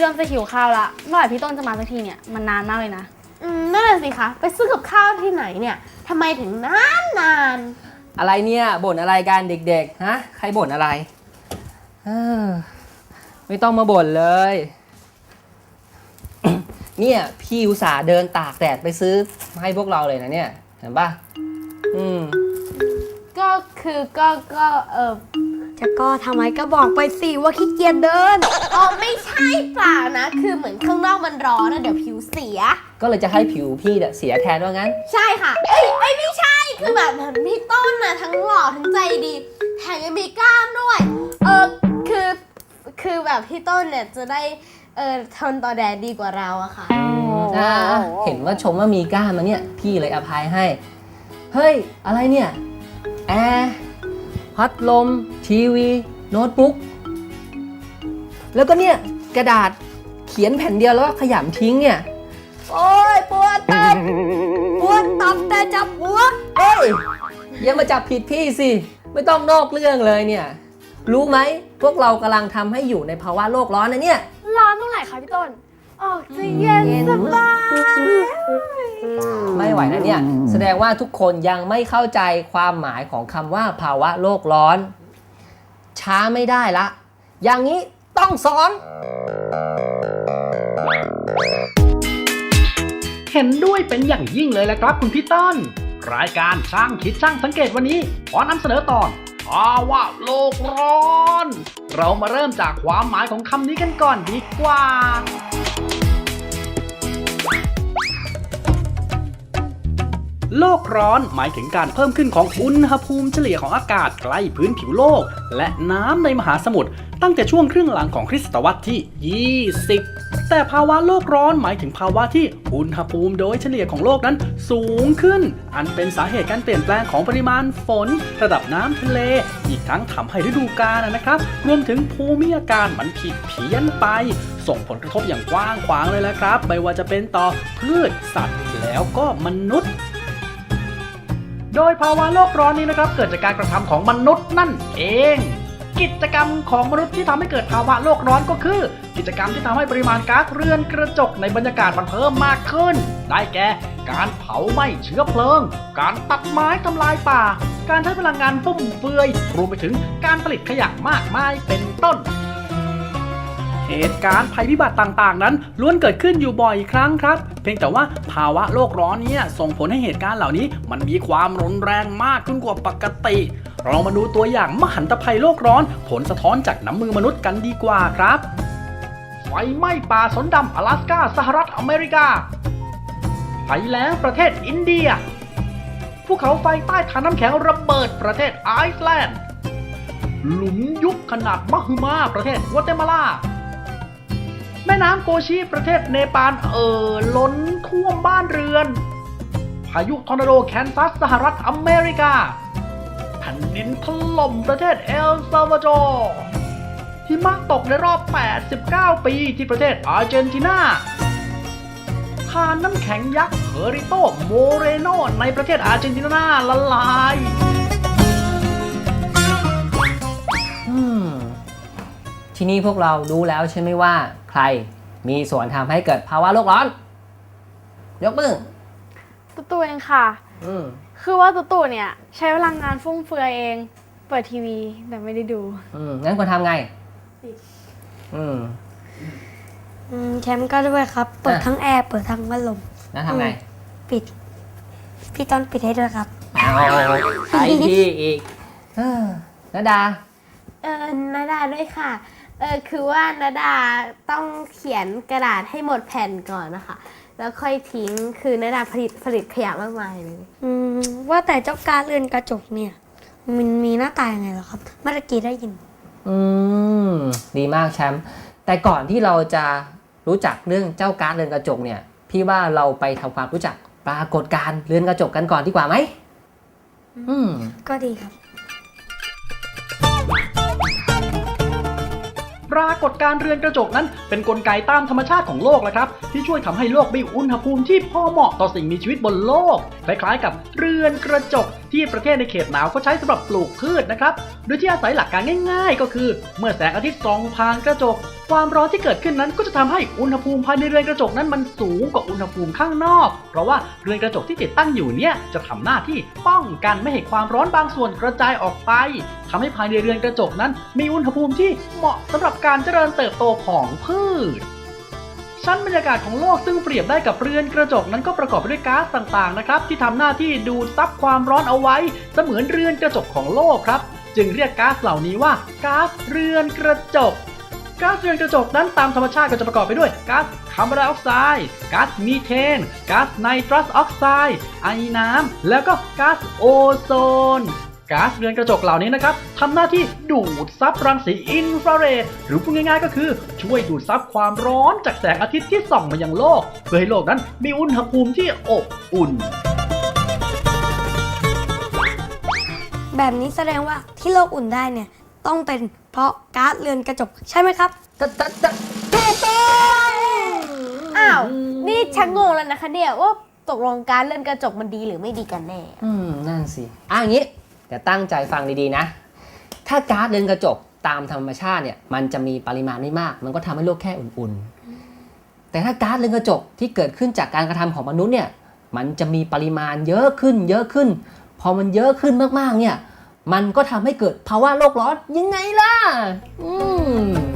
เริ่มจะหิวข้าวละเมื่อไหร่พี่ต้นจะมาสักทีเนี่ยมันนานมากเลยนะ อืมนั่นแหละสิคะ ไปซื้อกับข้าวที่ไหนเนี่ยทำไมถึงนานนานอะไรเนี่ยบ่นอะไรกันเด็กๆ ฮะ ใครบ่นอะไรเออไม่ต้องมาบ่นเลย เนี่ยพี่อุตส่าห์เดินตากแดดไปซื้อมาให้พวกเราเลยนะเนี่ย เห็นปะอืมๆก็คือก็ก็เออ จะก็ทำไมก็บอกไปสิว่าขี้เกียจเดิน อ๋อไม่ใช่เปล่านะ คือเหมือนข้างนอกมันร้อนนะเดี๋ยวผิวเสีย ก็เลยจะให้ผิวพี่เนี่ยเสียแทนว่างั้น ใช่ค่ะ เอ้ยเอ้ยไม่ใช่ คือแบบพี่ต้นน่ะทั้งหล่อทั้งใจดี แถมยังมีกล้ามด้วย เออคือ คือแบบพี่ต้นเนี่ยจะได้ เออทนต่อแดดดีกว่าเราอะค่ะ อ่าเห็นว่าชมว่ามีกล้ามมาเนี่ย พี่เลยอภัยให้ เฮ้ย อะไรเนี่ย แอร์ พัดลม ทีวี โน้ตบุ๊ก แล้วก็เนี่ยกระดาษเขียนแผ่นเดียวแล้วก็ขยำทิ้งเนี่ย โอ้ยปวดตับปวดตับแต่จับหัวเอ้ยอย่ามาจับผิดพี่สิ ไม่ต้องนอกเรื่องเลยเนี่ย รู้ไหมพวกเรากำลังทำให้อยู่ในภาวะโลกร้อนนะเนี่ย ร้อนเท่าไหร่คะพี่ต้น ออกจะเย็นสบาย ไม่ไหวนะเนี่ย แสดงว่าทุกคนยังไม่เข้าใจความหมายของคำว่าภาวะโลกร้อน ช้าไม่ได้ละ อย่างนี้ต้องสอน เห็นด้วยเป็นอย่างยิ่งเลยแหละครับคุณพี่ต้น รายการช่างคิดช่างสังเกตวันนี้ ขอนำเสนอตอนภาวะโลกร้อน เรามาเริ่มจากความหมายของคำนี้กันก่อนดีกว่า โลกร้อนหมายถึงการเพิ่มขึ้นของอุณหภูมิเฉลี่ยของอากาศใกล้พื้นผิวโลก และน้ำในมหาสมุทรตั้งแต่ช่วงครึ่งหลังของคริสตวรรษที่ 20 แต่ภาวะโลกร้อนหมายถึงภาวะที่อุณหภูมิโดยเฉลี่ยของโลกนั้นสูงขึ้น อันเป็นสาเหตุการเปลี่ยนแปลงของปริมาณฝน ระดับน้ำทะเล อีกทั้งทำให้ฤดูกาลนะครับ รวมถึงภูมิอากาศมันผิดเพี้ยนไป ส่งผลกระทบอย่างกว้างขวางเลยละครับ ไม่ว่าจะเป็นต่อพืชสัตว์แล้วก็มนุษย์ โดยภาวะโลกร้อนนี้นะครับ เกิดจากการกระทำของมนุษย์นั่นเอง กิจกรรมของมนุษย์ที่ทำให้เกิดภาวะโลกร้อนก็คือ กิจกรรมที่ทำให้ปริมาณก๊าซเรือนกระจกในบรรยากาศมันเพิ่มมากขึ้น ได้แก่ การเผาไหม้เชื้อเพลิง การตัดไม้ทำลายป่า การใช้พลังงานฟุ่มเฟือย รวมไปถึงการผลิตขยะมากมายเป็นต้น เหตุการณ์ภัยพิบัติต่างๆ นั้นล้วนเกิดขึ้นอยู่บ่อยครั้งครับ เพียงแต่ว่าภาวะโลกร้อนนี่ยส่งผลให้เหตุการณ์เหล่านี้ มันมีความรุนแรงมากขึ้นกว่าปกติเรามาดูตัวอย่างมหันตภัยโลกร้อน ผลสะท้อนจากน้ำมือมนุษย์กันดีกว่าครับ ไฟไหม้ป่าสนดำอลาสกาสหรัฐอเมริกาไฟแล้งประเทศอินเดีย ภูเขาไฟใต้ฐานน้ำแข็งระเบิดประเทศไอซ์แลนด์ หลุมยุบขนาดมหึมาประเทศกัวเตมาลา แม่น้ำโกชีประเทศเนปาลเอ่อล้นท่วมบ้านเรือน พายุทอร์นาโดแคนซัสสหรัฐอเมริกาแผ่นดินถล่มประเทศเอลซาวาดอร์หิมะตกในรอบ 89 ปีที่ประเทศอาร์เจนตินาทานน้ำแข็งยักษ์เฮอริโตโมเรโนในประเทศอาร์เจนตินาละลาย อืม ทีนี้พวกเรารู้แล้วใช่ไหมว่าใครมีส่วนทำให้เกิดภาวะโลกร้อน ยกมือตุ๊ตู่เองค่ะ อืมคือว่าตุ๊ตู่เนี่ยใช้พลังงานฟุ่มเฟือยเอง เปิดทีวีแต่ไม่ได้ดู อืมงั้นควรทำไงอืม อืมแชมป์ก็ด้วยครับ เปิดอะ ทั้งแอร์เปิดทั้งพัดลม แล้วทำไง ปิด พี่ต้นปิดให้ด้วยครับ เอาใช้พี่อีกเออนาดา เออนาดาด้วยค่ะ เออคือว่านาดาต้องเขียนกระดาษให้หมดแผ่นก่อนนะคะ แล้วค่อยทิ้งคือนาดาผลิตผลิตขยะมากมายเลยอืมว่าแต่เจ้าการเรือนกระจกเนี่ย มันมีหน้าตายังไงเหรอครับเมื่อกี้ได้ยิน อืมดีมากแชมป์แต่ก่อนที่เราจะรู้จักเรื่องเจ้าการ์ดเรือนกระจกเนี่ย พี่ว่าเราไปทำความรู้จักปรากฏการณ์เรือนกระจกกันก่อนดีกว่าไหมอืมก็ดีครับ ปรากฏการเรือนกระจกนั้นเป็นนกลไกตามธรรมชาติของโลกแหละครับ ที่ช่วยทำให้โลกมีอุณหภูมิที่พอเหมาะต่อสิ่งมีชีวิตบนโลกคล้ายๆกับเรือนกระจก ที่ประเทศในเขตหนาวก็ใช้สำหรับปลูกพืชนะครับ โดยที่อาศัยหลักการง่าย ๆ ก็คือ เมื่อแสงอาทิตย์ส่องผ่านกระจก ความร้อนที่เกิดขึ้นนั้นก็จะทำให้อุณหภูมิภายในเรือนกระจกนั้นมันสูงกว่าอุณหภูมิข้างนอก เพราะว่าเรือนกระจกที่ติดตั้งอยู่เนี่ยจะทำหน้าที่ป้องกันไม่ให้ความร้อนบางส่วนกระจายออกไปทำให้ภายในเรือนกระจกนั้น มีอุณหภูมิที่เหมาะสำหรับการเจริญเติบโตของพืช ชั้นบรรยากาศของโลกซึ่งเปรียบได้กับเรือนกระจกนั้นก็ประกอบไปด้วยก๊าซต่างๆนะครับที่ทำหน้าที่ดูดซับความร้อนเอาไว้ เสมือนเรือนกระจกของโลกครับ จึงเรียกก๊าซเหล่านี้ว่าก๊าซเรือนกระจกก๊าซเรือนกระจกนั้นตามธรรมชาติก็จะประกอบไปด้วยก๊าซคาร์บอนไดออกไซด์ก๊าซมีเทนก๊าซไนตรัสออกไซด์ไอน้ำแล้วก็ก๊าซโอโซน ก๊าซเรือนกระจกเหล่านี้นะครับทำหน้าที่ดูดซับรังสีอินฟราเรดหรือพูดง่ายๆก็คือ ช่วยดูดซับความร้อนจากแสงอาทิตย์ที่ส่องมายังโลก เพื่อให้โลกนั้นมีอุณหภูมิที่อบอุ่น แบบนี้แสดงว่าที่โลกอุ่นได้เนี่ย ต้องเป็นเพราะก๊าซเรือนกระจกใช่ไหมครับตะตะตะถูกต้องอ้าว นี่ชักงงแล้วนะคะเนี่ยว่าตกลงการเลื่อนกระจกมันดีหรือไม่ดีกันแน่ อืม นั่นสิ อะอย่างนี้ แต่ตั้งใจฟังดีๆนะ ถ้าก๊าซเรือนกระจกตามธรรมชาติเนี่ยมันจะมีปริมาณไม่มาก มันก็ทำให้โลกแค่อุ่นๆ แต่ถ้าก๊าซเรือนกระจกที่เกิดขึ้นจากการกระทำของมนุษย์เนี่ยมันจะมีปริมาณเยอะขึ้น เยอะขึ้น พอมันเยอะขึ้นมากๆเนี่ยมันก็ทำให้เกิดภาวะโลกร้อนยังไงล่ะ อืม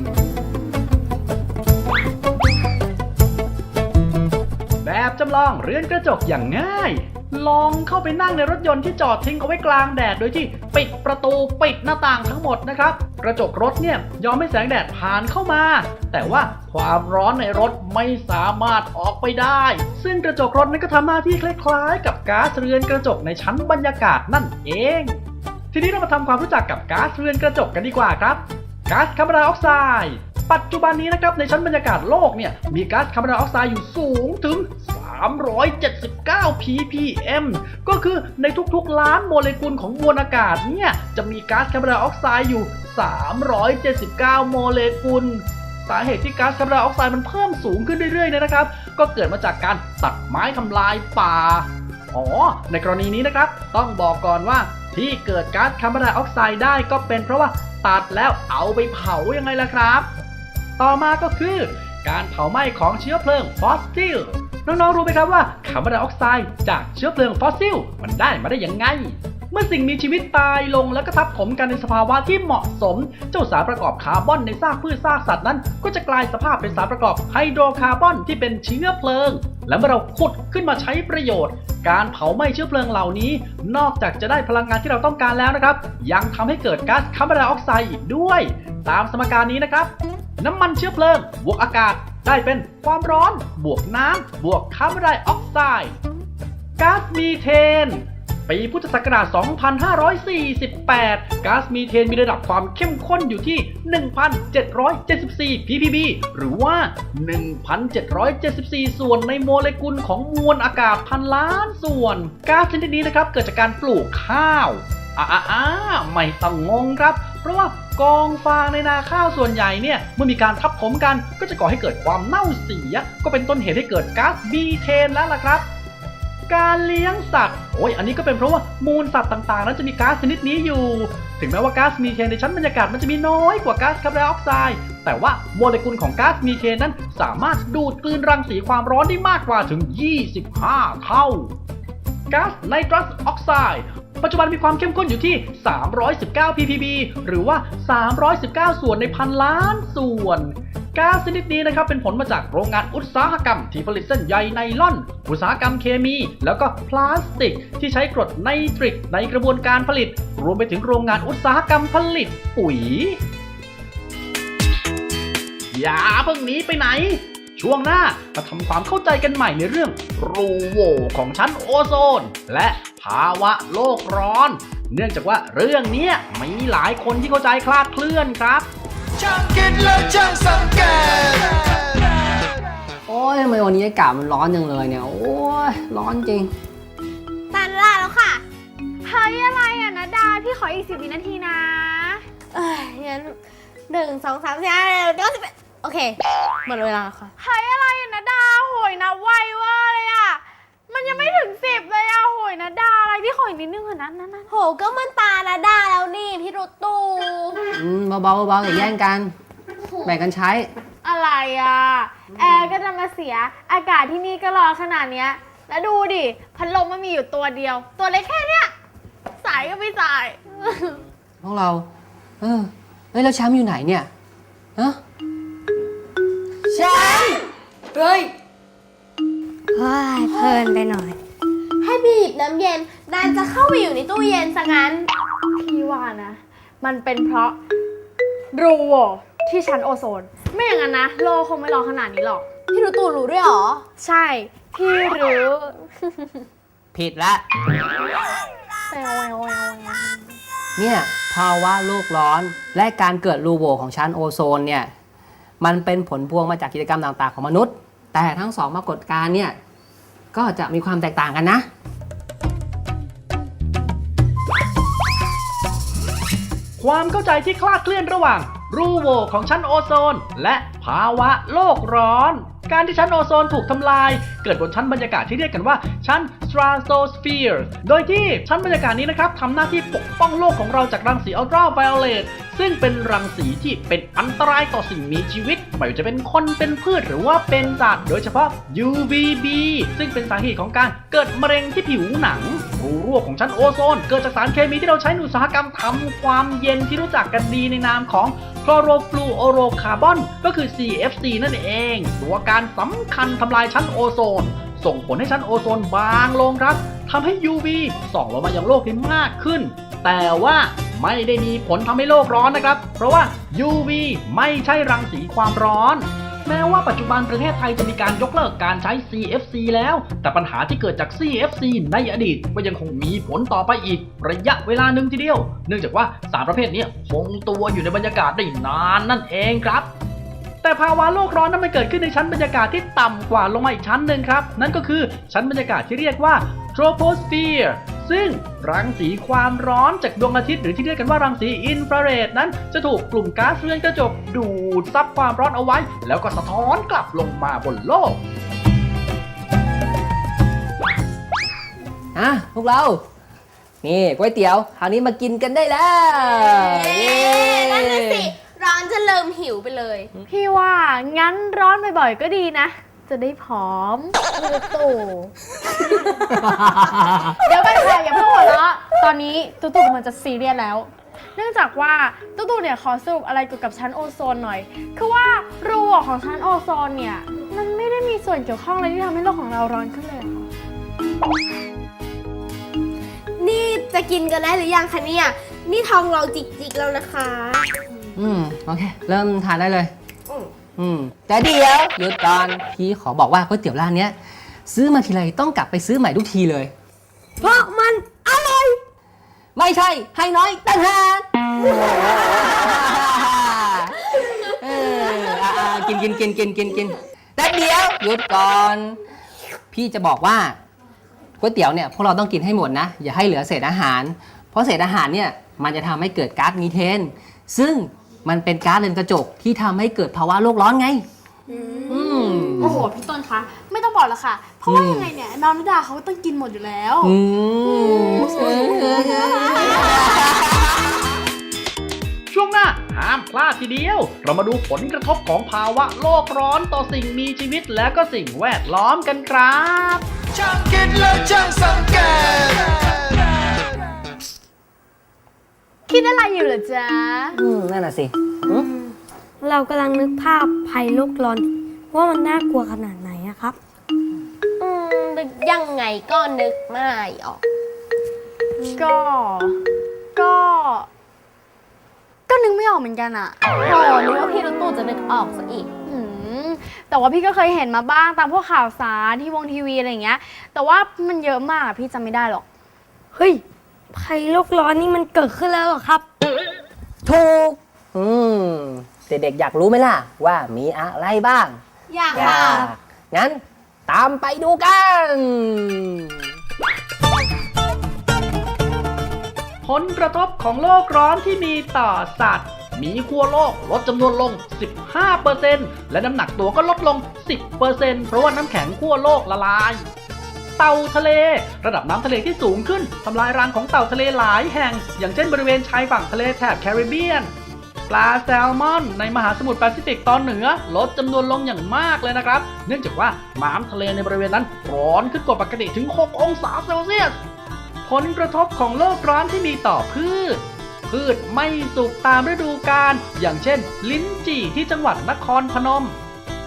แบบจำลองเรือนกระจกอย่างง่าย ลองเข้าไปนั่งในรถยนต์ที่จอดทิ้งเอาไว้กลางแดด โดยที่ปิดประตูปิดหน้าต่างทั้งหมดนะครับ กระจกรถเนี่ยยอมให้แสงแดดผ่านเข้ามา แต่ว่าความร้อนในรถไม่สามารถออกไปได้ ซึ่งกระจกรถนั้นก็ทำหน้าที่คล้ายๆ กับก๊าซเรือนกระจกในชั้นบรรยากาศนั่นเอง ทีนี้เรามาทำความรู้จักกับก๊าซเรือนกระจกกันดีกว่าครับก๊าซคาร์บอนไดออกไซด์ ปัจจุบันนี้นะครับในชั้นบรรยากาศโลกเนี่ยมีก๊าซคาร์บอนไดออกไซด์อยู่สูงถึง 379 ppm ก็คือในทุกๆ ล้านโมเลกุลของมวลอากาศเนี่ยจะมีก๊าซคาร์บอนไดออกไซด์อยู่ 379 โมเลกุลสาเหตุที่ก๊าซคาร์บอนไดออกไซด์มันเพิ่มสูงขึ้นเรื่อยๆเนยนะครับ ก็เกิดมาจากการตัดไม้ทำลายป่า อ๋อ ในกรณีนี้นะครับ ต้องบอกก่อนว่าที่เกิดก๊าซคาร์บอนไดออกไซด์ได้ก็เป็นเพราะว่าตัดแล้วเอาไปเผายังไงล่ะครับ ต่อมาก็คือ การเผาไหม้ของเชื้อเพลิงฟอสซิล น้องๆรู้ไหมครับว่าคาร์บอนไดออกไซด์จากเชื้อเพลิงฟอสซิล มันได้มาได้ยังไง เมื่อสิ่งมีชีวิตตายลงแล้วก็ทับถมกันในสภาวะที่เหมาะสม เจ้าสารประกอบคาร์บอนในซากพืชซากสัตว์นั้น ก็จะกลายสภาพเป็นสารประกอบไฮโดรคาร์บอนที่เป็นเชื้อเพลิง และเมื่อเราขุดขึ้นมาใช้ประโยชน์การเผาไหม้เชื้อเพลิงเหล่านี้ นอกจากจะได้พลังงานที่เราต้องการแล้วนะครับ ยังทำให้เกิดก๊าซคาร์บอนไดออกไซด์อีกด้วย ตามสมการนี้นะครับ น้ำมันเชื้อเพลิง บวกอากาศ ได้เป็นความร้อน บวกน้ำ บวกคาร์บอนไดออกไซด์ก๊าซมีเทน ปีพุทธศักราช 2548 ก๊าซมีเทนมีระดับความเข้มข้นอยู่ที่ 1,774 ppb หรือว่า 1,774 ส่วนในโมเลกุลของมวลอากาศพันล้านส่วน ก๊าซชนิดนี้นะครับ เกิดจากการปลูกข้าวอ่าไม่ต้องงงครับ ราะว่ากองฟางในนาข้าวส่วนใหญ่เนี่ยเมื่อมีการทับถมกันก็จะก่อให้เกิดความเน่าเสีย ก็เป็นต้นเหตุให้เกิดก๊าซมีเทนแล้วล่ะครับการเลี้ยงสัตว์ โอ้ย อันนี้ก็เป็นเพราะว่ามูลสัตว์ต่างๆ นั้นจะมีก๊าซชนิดนี้อยู่ ถึงแม้ว่าก๊าซมีเทนในชั้นบรรยากาศมันจะมีน้อยกว่าก๊าซคาร์บอนไดออกไซด์ แต่ว่าโมเลกุลของก๊าซมีเทนนั้นสามารถดูดกลืนรังสีความร้อนได้มากกว่าถึง 25 เท่า ก๊าซไนตรัสออกไซด์ ปัจจุบันมีความเข้มข้นอยู่ที่ 319 ppb หรือว่า 319 ส่วนในพันล้านส่วนก๊าซชนิดนี้นะครับเป็นผลมาจากโรงงานอุตสาหกรรม ที่ผลิตเส้นใยไนล่อน อุตสาหกรรมเคมี แล้วก็พลาสติก ที่ใช้กรดไนตริกในกระบวนการผลิต รวมไปถึงโรงงานอุตสาหกรรมผลิตปุ๋ย อย่าเพิ่งหนีไปไหน ช่วงหน้ามาทำความเข้าใจกันใหม่ในเรื่อง รูโหว่ของชั้นโอโซน และภาวะโลกร้อน เนื่องจากว่าเรื่องเนี้ยมีหลายคนที่เข้าใจคลาดเคลื่อนครับช่างคิดและช่างสังเกตโอ้ยทำไมวันนี้อากาศมันร้อนจังเลยเนี่ย โอ้ยร้อนจริงตันล่าแล้วค่ะเฮ้ยอะไรอะนะดาพี่ขออีกสิบวินาทีนะ เอ้ยงั้นหนึ่งสองสามสี่ห้าหกเจ็ดแปดเก้าสิบเอ็ด โอเค หมดเวลาแล้วค่ะ เฮ้ยอะไรอะนะดาโหยนะไวเวอร์เลยอะไม่มันยังไม่ถึงสิบเลยอะโหยนะดาอะไรพี่ขออีกนิดนึงเถอะนะนั่นนั่นโหก็มันตาละดาแล้วนี่พี่รถตู้อืมเบาๆเบาๆอย่าแย่งกัน แบ่งกันใช้ อะไรอะแอร์ก็จะมาเสีย อากาศที่นี่ก็ร้อนขนาดเนี้ย แล้วดูดิ พัดลมมันมีอยู่ตัวเดียว ตัวเล็กแค่เนี้ย สายก็ไม่สาย พวกเรา เออเฮ้ยแล้วแชมป์อยู่ไหนเนี่ยฮะแชมป์ เฮ้ยว้ายเพลินไปหน่อย ให้บีบน้ำเย็นนานจะเข้าไปอยู่ในตู้เย็นซะงั้น พี่ว่านะ มันเป็นเพราะรูโหว่ที่ชั้นโอโซน ไม่อย่างนั้นนะ โลกคงไม่ร้อนขนาดนี้หรอก พี่รถตู้รู้ด้วยเหรอ ใช่ พี่รู้ ผิดละแววแววแววแววเนี่ยภาวะโลกร้อนและการเกิดรูโหว่ของชั้นโอโซนเนี่ยมันเป็นผลพวงมาจากกิจกรรมต่างๆ ของมนุษย์ แต่ทั้งสองปรากฏการณ์เนี่ยก็จะมีความแตกต่างกันนะ ความเข้าใจที่คลาดเคลื่อนระหว่าง รูโหว่ของชั้นโอโซน และภาวะโลกร้อน การที่ชั้นโอโซนถูกทำลาย เกิดบนชั้นบรรยากาศที่เรียกกันว่าชั้น stratosphere โดยที่ชั้นบรรยากาศนี้นะครับทำหน้าที่ปกป้องโลกของเราจากรังสีอัลตราไวโอเลตซึ่งเป็นรังสีที่เป็นอันตรายต่อสิ่งมีชีวิต ไม่ว่าจะเป็นคนเป็นพืชหรือว่าเป็นสัตว์โดยเฉพาะ UVB ซึ่งเป็นสาเหตุของการเกิดมะเร็งที่ผิวหนังรูรั่วของชั้นโอโซน เกิดจากสารเคมีที่เราใช้ในอุตสาหกรรมทำความเย็นที่รู้จักกันดีในนามของ คลอโรฟลูโอโรคาร์บอน ก็คือ CFC นั่นเอง ตัวการสำคัญทำลายชั้นโอโซน ส่งผลให้ชั้นโอโซนบางลงครับทำให้ UV ส่องลงมายังโลกได้มากขึ้น แต่ว่าไม่ได้มีผลทำให้โลกร้อนนะครับ เพราะว่า UV ไม่ใช่รังสีความร้อน แม้ว่าปัจจุบันประเทศไทยจะมีการยกเลิกการใช้ CFC แล้ว แต่ปัญหาที่เกิดจาก CFC ในอดีตก็ยังคงมีผลต่อไปอีกระยะเวลาหนึ่งทีเดียว เนื่องจากว่าสารประเภทนี้คงตัวอยู่ในบรรยากาศได้นานนั่นเองครับแต่ภาวะโลกร้อนนั้นมันเกิดขึ้นในชั้นบรรยากาศที่ต่ำกว่าลงมาอีกชั้นหนึ่งครับ นั่นก็คือชั้นบรรยากาศที่เรียกว่า troposphere ซึ่งรังสีความร้อนจากดวงอาทิตย์หรือที่เรียกกันว่ารังสีอินฟราเรดนั้นจะถูกกลุ่มก๊าซเรือนกระจกดูดซับความร้อนเอาไว้ แล้วก็สะท้อนกลับลงมาบนโลกอะพวกเรา นี่ก๋วยเตี๋ยวคราวนี้มากินกันได้แล้วเอ๊ะนั่นน่ะสิ ร้อนจะเริ่มหิวไปเลย พี่ว่างั้นร้อนบ่อยๆก็ดีนะ จะได้ผอมพี่รถตู้เดี๋ยวกันค่ะอย่าเพิ่งหัวเราะตอนนี้ตุ๊ตู่มันจะซีเรียสแล้ว เนื่องจากว่าตุ๊ตู่เนี่ยขอสรุปอะไรเกี่ยวกับชั้นโอโซนหน่อย คือว่ารูโหว่ของชั้นโอโซนเนี่ย มันไม่ได้มีส่วนเกี่ยวข้องอะไรที่ทำให้โลกของเราร้อนขึ้นเลยเหรอนี่จะกินกันได้หรือยังคะเนี่ย นี่ท้องเราจิกๆแล้วนะคะ อืม โอเค เริ่มทานได้เลย อืมแต่เดี๋ยวหยุดก่อนพี่ขอบอกว่าก๋วยเตี๋ยวร้านเนี้ยซื้อมาทีไรต้องกลับไปซื้อใหม่ทุกทีเลย เพราะมันอร่อย ไม่ใช่ ให้น้อยต่างหากเอออะอะกินกินกินกินกินกินแต่เดี๋ยวหยุดก่อน พี่จะบอกว่าก๋วยเตี๋ยวเนี่ยพวกเราต้องกินให้หมดนะ อย่าให้เหลือเศษอาหาร เพราะเศษอาหารเนี่ยมันจะทำให้เกิดก๊าซมีเทน ซึ่ง มันเป็นก๊าซเรือนกระจกที่ทำให้เกิดภาวะโลกร้อนไง อืม โอ้โหพี่ต้นคะไม่ต้องบอกแล้วค่ะ เพราะว่าอืมยังไงเนี่ยน้องนิดาเขาก็ต้องกินหมดอยู่แล้ว อืมช่วงหน้าห้ามพลาดทีเดียว เรามาดูผลกระทบของภาวะโลกร้อนต่อสิ่งมีชีวิตและก็สิ่งแวดล้อมกันครับ ช่างคิดและช่างสังเกต คิดอะไรอยู่เหรอจ๊ะ อืมนั่นน่ะสิอืมเรากำลังนึกภาพภัยโลกร้อน ว่ามันน่ากลัวขนาดไหนอะครับ อืมนึกยังไงก็นึกไม่ออก ก็ ก็ ก็นึกไม่ออกเหมือนกันอะโอ้นึกว่าพี่รถตู้จะนึกออกซะอีก อืมแต่ว่าพี่ก็เคยเห็นมาบ้างตามพวกข่าวสารที่วงทีวีอะไรอย่างเงี้ย แต่ว่ามันเยอะมากอะพี่จำไม่ได้หรอก เฮ้ย ภัยโลกร้อนนี่มันเกิดขึ้นแล้วเหรอครับ ถูก อืม เด็กๆอยากรู้ไหมล่ะ ว่ามีอะไรบ้าง อยากค่ะ งั้นตามไปดูกัน ผลกระทบของโลกร้อนที่มีต่อสัตว์มีขั้วโลกลดจำนวนลง 15%และน้ำหนักตัวก็ลดลง 10%เพราะว่าน้ำแข็งขั้วโลกละลาย เต่าทะเล ระดับน้ำทะเลที่สูงขึ้นทำลายรังของเต่าทะเลหลายแห่ง อย่างเช่นบริเวณชายฝั่งทะเลแถบแคริบเบียน ปลาแซลมอน ในมหาสมุทรแปซิฟิกตอนเหนือ ลดจำนวนลงอย่างมากเลยนะครับ เนื่องจากว่าน้ำทะเลในบริเวณนั้นร้อนขึ้นกว่าปกติถึง 6 องศาเซลเซียส ผลกระทบของโลกร้อนที่มีต่อพืชพืชไม่สุกตามฤดูกาลอย่างเช่น ลิ้นจี่ที่จังหวัดนครพนม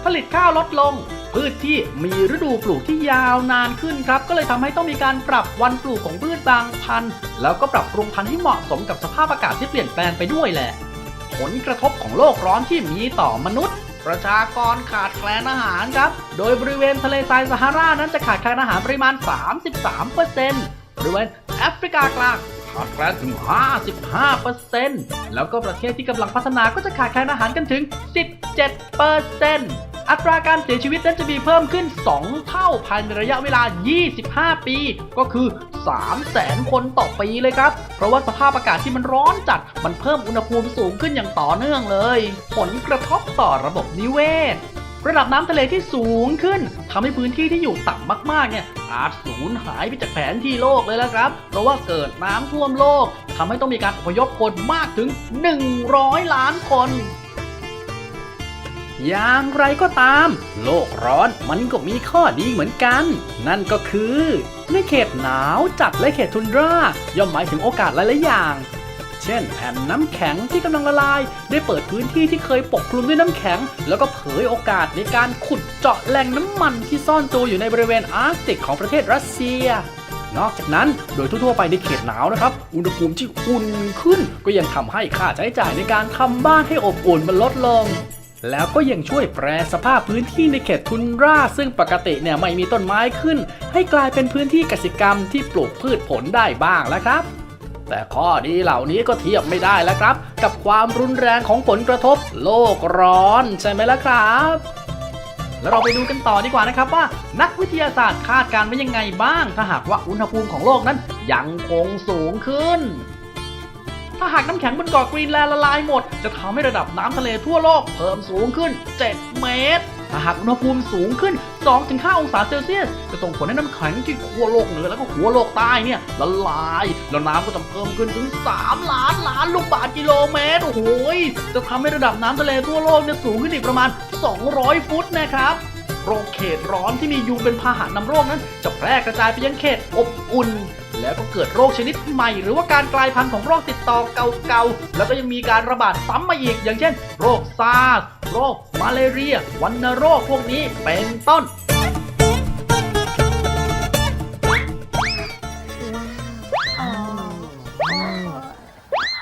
ผลิตข้าวลดลง พืชที่มีฤดูปลูกที่ยาวนานขึ้นครับ ก็เลยทำให้ต้องมีการปรับวันปลูกของพืชบางพันธุ์ แล้วก็ปรับปรุงพันธุ์ให้เหมาะสมกับสภาพอากาศที่เปลี่ยนแปลงไปด้วยแหละ ผลกระทบของโลกร้อนที่มีต่อมนุษย์ ประชากรขาดแคลนอาหารครับ โดยบริเวณทะเลทรายซาฮารานั้นจะขาดแคลนอาหารปริมาณ 33%บริเวณแอฟริกากลาง ขาดแคลนถึง 55%แล้วก็ประเทศที่กำลังพัฒนาก็จะขาดแคลนอาหารกันถึง 17%อัตราการเสียชีวิตนั้นจะมีเพิ่มขึ้น 2 เท่าภายในระยะเวลา 25 ปี ก็คือ3แสนคนต่อปีเลยครับ เพราะว่าสภาพอากาศที่มันร้อนจัด มันเพิ่มอุณหภูมิสูงขึ้นอย่างต่อเนื่องเลย ผลกระทบต่อระบบนิเวศ ระดับน้ำทะเลที่สูงขึ้นทำให้พื้นที่ที่อยู่ต่ำมากๆเนี่ยอาจสูญหายไปจากแผนที่โลกเลยแล้วครับ เพราะว่าเกิดน้ำท่วมโลกทำให้ต้องมีการอพยพคนมากถึง 100 ล้านคนอย่างไรก็ตาม โลกร้อนมันก็มีข้อดีเหมือนกัน นั่นก็คือ ในเขตหนาวจัดและเขตทุนดราย่อมหมายถึงโอกาสหลายๆอย่าง เช่นแผ่นน้ำแข็งที่กำลังละลาย ได้เปิดพื้นที่ที่เคยปกคลุมด้วยน้ำแข็ง แล้วก็เผยโอกาสในการขุดเจาะแหล่งน้ำมันที่ซ่อนตัวอยู่ในบริเวณอาร์กติกของประเทศรัสเซียนอกจากนั้นโดยทั่วๆไปในเขตหนาวนะครับ อุณหภูมิที่อุ่นขึ้น ก็ยังทำให้ค่าใช้จ่ายในการทำบ้านให้อบอุ่นมันลดลง แล้วก็ยังช่วยแปรสภาพพื้นที่ในเขตทุนราซึ่งปกติเนี่ยไม่มีต้นไม้ขึ้น ให้กลายเป็นพื้นที่กสิกรรมที่ปลูกพืชผลได้บ้างแล้วครับ แต่ข้อดีเหล่านี้ก็เทียบไม่ได้แล้วครับ กับความรุนแรงของผลกระทบโลกร้อนใช่ไหมล่ะครับ แล้วเราไปดูกันต่อดีกว่านะครับว่า นักวิทยาศาสตร์คาดการณ์ไว้ยังไงบ้าง ถ้าหากว่าอุณหภูมิของโลกนั้นยังคงสูงขึ้นถ้าหากน้ำแข็งบนเกาะกรีนแลนด์ละลายหมด จะทำให้ระดับน้ำทะเลทั่วโลกเพิ่มสูงขึ้น 7 เมตร ถ้าหากอุณหภูมิสูงขึ้น 2-5 องศาเซลเซียส จะส่งผลให้น้ำแข็งที่ขั้วโลกเหนือแล้วก็ขั้วโลกใต้เนี่ยละลาย แล้วน้ำก็จะเพิ่มขึ้นถึง 3 ล้านล้านลูกบาศก์กิโลเมตร โอ้โหยจะทำให้ระดับน้ำทะเลทั่วโลกเนี่ยสูงขึ้นอีกประมาณ 200 ฟุตนะครับโรคเขตร้อนที่มียุงเป็นพาหะนำโรคนั้น จะแพร่กระจายไปยังเขตอบอุ่น แล้วก็เกิดโรคชนิดใหม่ หรือว่าการกลายพันธุ์ของโรคติดต่อเก่าๆ แล้วก็ยังมีการระบาดซ้ำมาอีก อย่างเช่น โรคซาร์สโรคมาเลเรีย วัณโรคพวกนี้เป็นต้น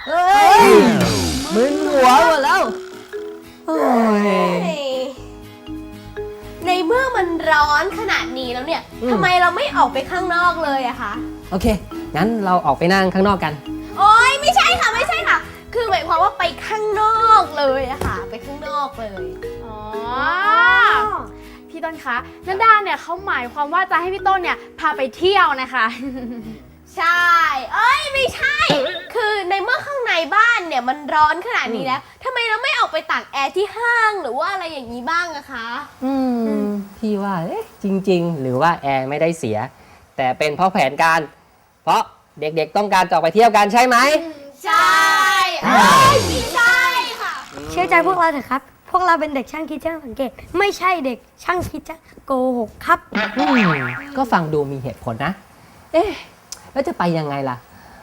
เฮ้ยมึนหัวหมดแล้วโอ้ย ในเมื่อมันร้อนขนาดนี้แล้วเนี่ยอืมทำไมเราไม่ออกไปข้างนอกเลยอะคะ โอเค งั้นเราออกไปนั่งข้างนอกกัน โอ๊ยไม่ใช่ค่ะไม่ใช่ค่ะ คือหมายความว่าไปข้างนอกเลยอะค่ะ ไปข้างนอกเลยอ๋อพี่ต้นคะนันดาเนี่ยเขาหมายความว่าจะให้พี่ต้นเนี่ยพาไปเที่ยวนะคะ ใช่ เอ้ยไม่ใช่ คือในเมื่อข้างในบ้านเนี่ยมันร้อนขนาดนี้แล้วทำไมเราไม่ออกไปตากแอร์ที่ห้างหรือว่าอะไรอย่างนี้บ้างอะคะ อืม พี่ว่าเอ๊ะจริง ๆ หรือว่าแอร์ไม่ได้เสีย แต่เป็นเพราะแผนการ เพราะเด็กๆต้องการจะออกไปเที่ยวกันใช่ไหม ใช่เอ้ยไม่ใช่ค่ะ เชื่อใจพวกเราเถอะครับ พวกเราเป็นเด็กช่างคิดช่างสังเกต ไม่ใช่เด็กช่างคิดช่างโกหกครับอืมก็ฟังดูมีเหตุผลนะ เอ๊ะ แล้วจะไปยังไงล่ะ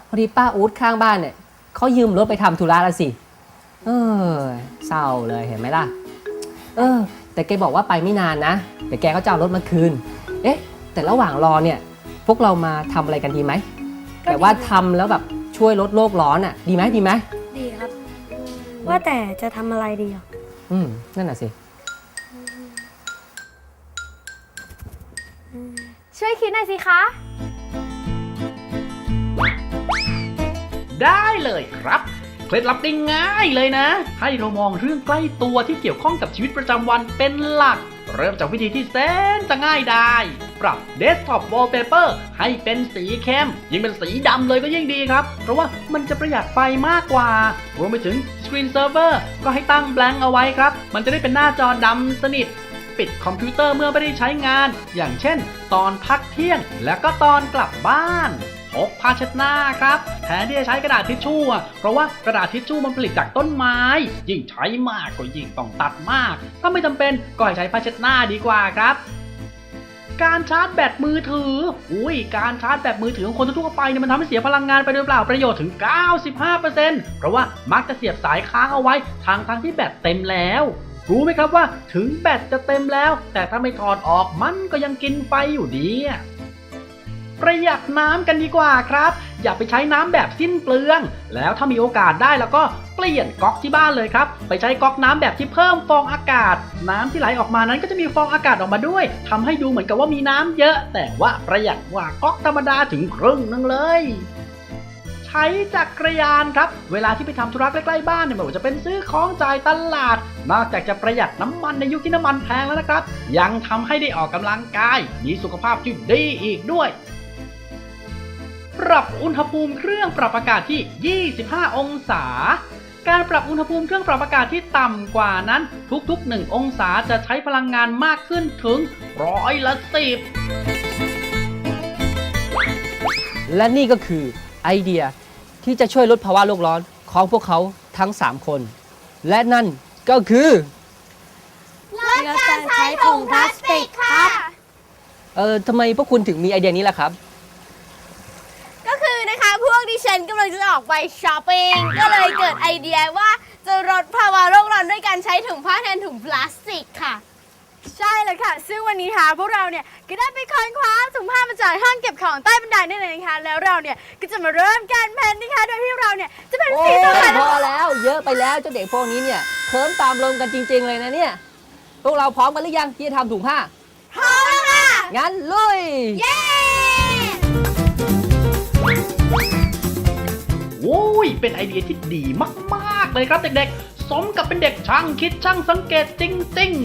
พอดีป้าอู๊ดข้างบ้านเนี่ยเขายืมรถไปทำธุระละสิ เออเศร้าเลยเห็นไหมล่ะ เออ แต่แกบอกว่าไปไม่นานนะ เดี๋ยวแกก็จะเอารถมาคืน เอ๊ะ แต่ระหว่างรอเนี่ย พวกเรามาทำอะไรกันดีไหมก็ดีแต่ว่าทำแล้วแบบช่วยลดโลกร้อนอะ ดีไหมดีไหมดีครับ ว่าแต่จะทำอะไรดีอะอืมนั่นน่ะสิ ช่วยคิดหน่อยสิคะ ได้เลยครับ เคล็ดลับง่ายๆเลยนะ ให้เรามองเรื่องใกล้ตัวที่เกี่ยวข้องกับชีวิตประจำวันเป็นหลัก เริ่มจากวิธีที่แสนจะง่ายได้ปรับ Desktop Wallpaper ให้เป็นสีเข้ม ยิ่งเป็นสีดำเลยก็ยิ่งดีครับ เพราะว่ามันจะประหยัดไฟมากกว่า รวมไปถึง Screen Saver ก็ให้ตั้ง blank เอาไว้ครับ มันจะได้เป็นหน้าจอดำสนิท ปิดคอมพิวเตอร์เมื่อไม่ได้ใช้งาน อย่างเช่น ตอนพักเที่ยง และก็ตอนกลับบ้าน พกผ้าเช็ดหน้าครับแทนที่จะใช้กระดาษทิชชู่เพราะว่ากระดาษทิชชู่มันผลิตจากต้นไม้ ยิ่งใช้มากก็ยิ่งต้องตัดมาก ถ้าไม่จำเป็นก็ให้ใช้ผ้าเช็ดหน้าดีกว่าครับการชาร์จแบตมือถือ อุ้ย การชาร์จแบตมือถือของคนทั่วไปเนี่ยมันทำให้เสียพลังงานไปโดยเปล่าประโยชน์ถึง 95%เพราะว่ามักจะเสียบสายค้างเอาไว้ทางทั้งที่แบตเต็มแล้ว รู้ไหมครับว่าถึงแบตจะเต็มแล้ว แต่ถ้าไม่ถอดออกมันก็ยังกินไฟอยู่ดีอะ ประหยัดน้ำกันดีกว่าครับ อย่าไปใช้น้ำแบบสิ้นเปลือง แล้วถ้ามีโอกาสได้แล้วก็เปลี่ยนก๊อกที่บ้านเลยครับ ไปใช้ก๊อกน้ำแบบที่เพิ่มฟองอากาศ น้ำที่ไหลออกมานั้นก็จะมีฟองอากาศออกมาด้วยทำให้ดูเหมือนกับว่ามีน้ำเยอะ แต่ว่าประหยัดกว่าก๊อกธรรมดาถึงครึ่งนึงเลยใช้จักรยานครับ เวลาที่ไปทำธุระใกล้ๆบ้านเนี่ยไม่ว่าจะเป็นซื้อของจ่ายตลาด นอกจากจะประหยัดน้ำมันในยุคที่น้ำมันแพงแล้วนะครับ ยังทำให้ได้ออกกำลังกาย มีสุขภาพที่ดีอีกด้วย ปรับอุณหภูมิเครื่องปรับอากาศที่ 25 องศา การปรับอุณหภูมิเครื่องปรับอากาศที่ต่ำกว่านั้น ทุกๆ 1 องศาจะใช้พลังงานมากขึ้นถึงร้อยละสิบและนี่ก็คือไอเดียที่จะช่วยลดภาวะโลกร้อนของพวกเขาทั้ง 3 คน และนั่นก็คือลดการใช้ถุงพลาสติกครับเออทำไมพวกคุณถึงมีไอเดียนี้ล่ะครับ ก็คือนะคะพวกดิ ฉันกำลังจะออกไปช้อปปิ้งก็เลยเกิดไอเดียว่าจะลดภาวะโลกร้อนด้วยการใช้ถุงผ้าแทนถุงพลาสติกค่ะ ใช่เลยค่ะ ซึ่งวันนี้ค่ะพวกเราเนี่ยก็ได้ไปค้นคว้าถุงผ้ามาจากห้องเก็บของใต้บันไดนี่เลยนะคะ แล้วเราเนี่ยก็จะมาเริ่มการเพ้นท์นะคะโดยที่เราเนี่ยจะเป็นโอ้สียตัวค่ะพอแล้ว เยอะไปแล้วเจ้าเด็กพวกนี้เนี่ยเคิร์มตามลมกันจริง ๆ เลยนะเนี่ยพวกเราพร้อมกันหรือยังที่จะทำถุงผ้าพร้อมแล้วค่ะงั้นลุย เย้ โอ้ยเป็นไอเดียที่ดีมากๆเลยครับเด็กๆ สมกับเป็นเด็กช่างคิดช่างสังเกตจริง ๆ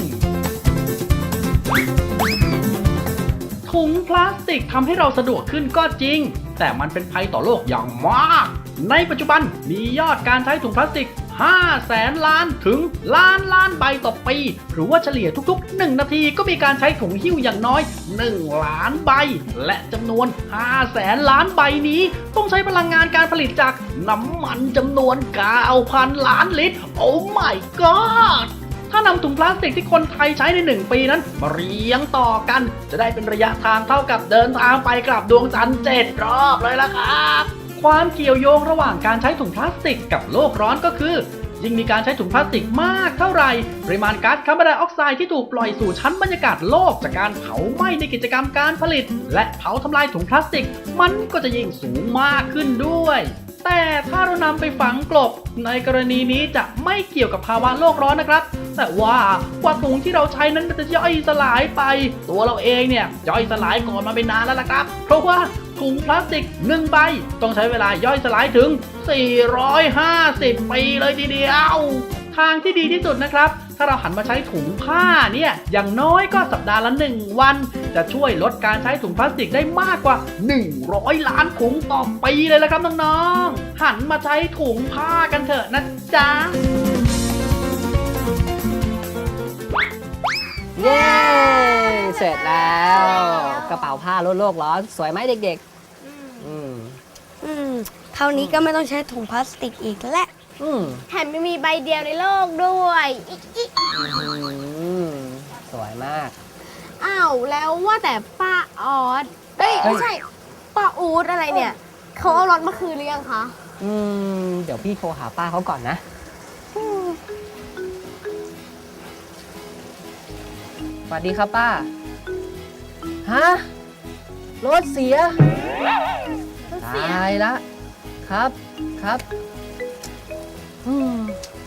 ถุงพลาสติกทำให้เราสะดวกขึ้นก็จริง แต่มันเป็นภัยต่อโลกอย่างมาก ในปัจจุบันมียอดการใช้ถุงพลาสติก 5 แสนล้านถึงล้านล้านใบต่อปี หรือว่าเฉลี่ยทุกๆ 1 นาทีก็มีการใช้ถุงหิ้วอย่างน้อย 1 ล้านใบ และจำนวน 5 แสนล้านใบนี้ ต้องใช้พลังงานการผลิตจากน้ำมันจำนวน9,000ล้านลิตร โอ้ my god ถ้านำถุงพลาสติกที่คนไทยใช้ใน 1 ปีนั้นมาเรียงต่อกัน จะได้เป็นระยะทางเท่ากับเดินทางไปกลับดวงจันทร์เจ็ดรอบเลยล่ะครับ ความเกี่ยวโยงระหว่างการใช้ถุงพลาสติกกับโลกร้อนก็คือ ยิ่งมีการใช้ถุงพลาสติกมากเท่าไหร่ปริมาณก๊าซคาร์บอนไดออกไซด์ที่ถูกปล่อยสู่ชั้นบรรยากาศโลกจากการเผาไหม้ในกิจกรรมการผลิต และเผาทำลายถุงพลาสติก มันก็จะยิ่งสูงมากขึ้นด้วยแต่ถ้าเรานำไปฝังกลบ ในกรณีนี้จะไม่เกี่ยวกับภาวะโลกร้อนนะครับ แต่ว่ากว่าถุงที่เราใช้นั้นมันจะย่อยสลายไป ตัวเราเองเนี่ยย่อยสลายก่อนมาเป็นนานแล้วล่ะครับ เพราะว่า ถุงพลาสติกหนึ่งใบ ต้องใช้เวลาย่อยสลายถึง 450 ปีเลยทีเดียว ทางที่ดีที่สุดนะครับ ถ้าเราหันมาใช้ถุงผ้าเนี่ยอย่างน้อยก็สัปดาห์ละ 1 วัน จะช่วยลดการใช้ถุงพลาสติกได้มากกว่า 100 ล้านถุงต่อปีเลยละครับน้องๆหันมาใช้ถุงผ้ากันเถอะนะจ๊ะ เย้ เสร็จแล้ว กระเป๋าผ้าลดโลกร้อน สวยไหมเด็กๆ อืม อืมเท่านี้ก็ไม่ต้องใช้ถุงพลาสติกอีกและอืมแถมยังมีใบเดียวในโลกด้วยอิ๊กอิ๊กอืมสวยมาก อ้าวแล้วว่าแต่ป้าออสเอ้ยเฮ้ย ไม่ใช่ป้าอูดอะไรเนี่ยเขาเอารถมาคืนหรือยังคะอืม เดี๋ยวพี่โทรหาป้าเขาก่อนนะ วัสดีครับป้า ฮะรถเสียตายละ ครับ ครับ อืม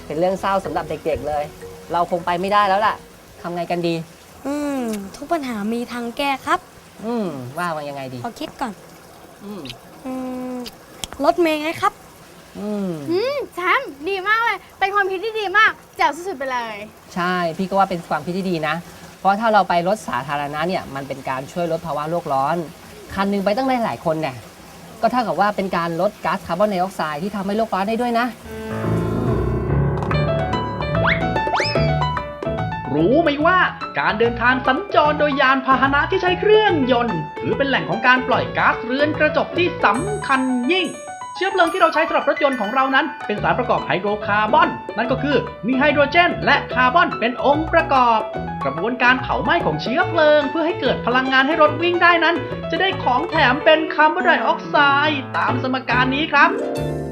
เป็นเรื่องเศร้าสำหรับเด็กๆเลย เราคงไปไม่ได้แล้วล่ะ ทำไงกันดี อืม ทุกปัญหามีทางแก้ครับ อืม ว่ามันยังไงดี ขอคิดก่อน อืม อืม รถเมย์ไงครับ อืม อืมแชมป์ดีมากเลย เป็นความคิดที่ดีมากแจ๋วสุดๆไปเลย ใช่ พี่ก็ว่าเป็นความคิดที่ดีนะเพ ราะถ้าเราไปรถสาธารณะเนี่ยมันเป็นการช่วยลดภาวะโลกร้อน คันหนึงไปตั้งได้หลายคนเนี่ยก็เท่ากับว่าเป็นการลดก๊าซคาร์บอนไดออกไซด์ที่ทำให้โลกร้อนได้ด้วยนะรรู้ไหมว่าการเดินทางสัญจรโดยยานพาหนะที่ใช้เครื่องยนต์ ถือเป็นแหล่งของการปล่อยก๊าซเรือนกระจกที่สำคัญยิ่ง เชื้อเพลิงที่เราใช้สำหรับรถยนต์ของเรานั้น เป็นสารประกอบไฮโดรคาร์บอน นั่นก็คือมีไฮโดรเจน และคาร์บอนเป็นองค์ประกอบ กระบวนการเผาไหม้ของเชื้อเพลิง เพื่อให้เกิดพลังงานให้รถวิ่งได้นั้น จะได้ของแถมเป็นคาร์บอนไดออกไซด์ตามสมการนี้ครับ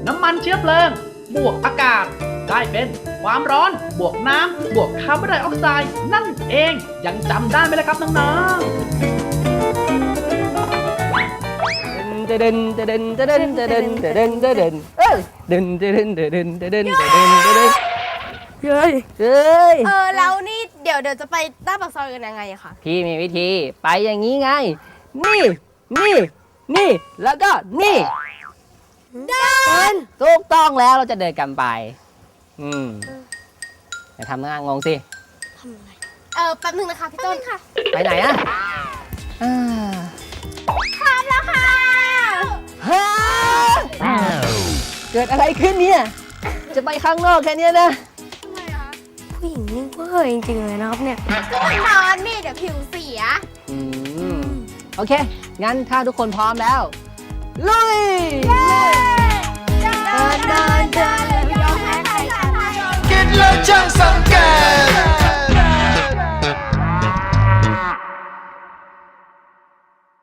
น้ำมันเชื้อเพลิง บวกอากาศ ได้เป็นความร้อน บวกน้ำบวกคาร์บอนไดออกไซด์นั่นเองยังจำได้ไหมล่ะครับน้องๆ เดเดนเดเดนเดเดนเดเดนเดเดนเดเดนเอ้ยเดนเดเดนเดเดนเดเดนเดเดนเดเดนเฮ้ยเฮ้ยเออแล้วนี่เดี๋ยวเดี๋ยวจะไปหน้าปากซอยกันยังไงอะคะพี่มีวิธีไปอย่างนี้ไง นี่ นี่ นี่ แล้วก็นี่เดินถูกต้องแล้วเราจะเดินกันไป อืมอย่าทำหน้างงสิทำอะไรเออแป๊บนึงนะคะพี่ต้นค่ะ ไปไหนอะพร้อมแล้วค่ะ ฮะเกิดอะไรขึ้นเนี่ย จะไปข้างนอกแค่เนี้ยนะ ผู้หญิงนี่เวอร์จริงๆเลยนะครับเนี่ยก็มันร้อนนี่เดี๋ยวผิวเสียอืมโอเค งั้นถ้าทุกคนพร้อมแล้ว ลุย เดินเดินเดินยอมแพ้ใครค่ะคิดแล้วช่างสังเก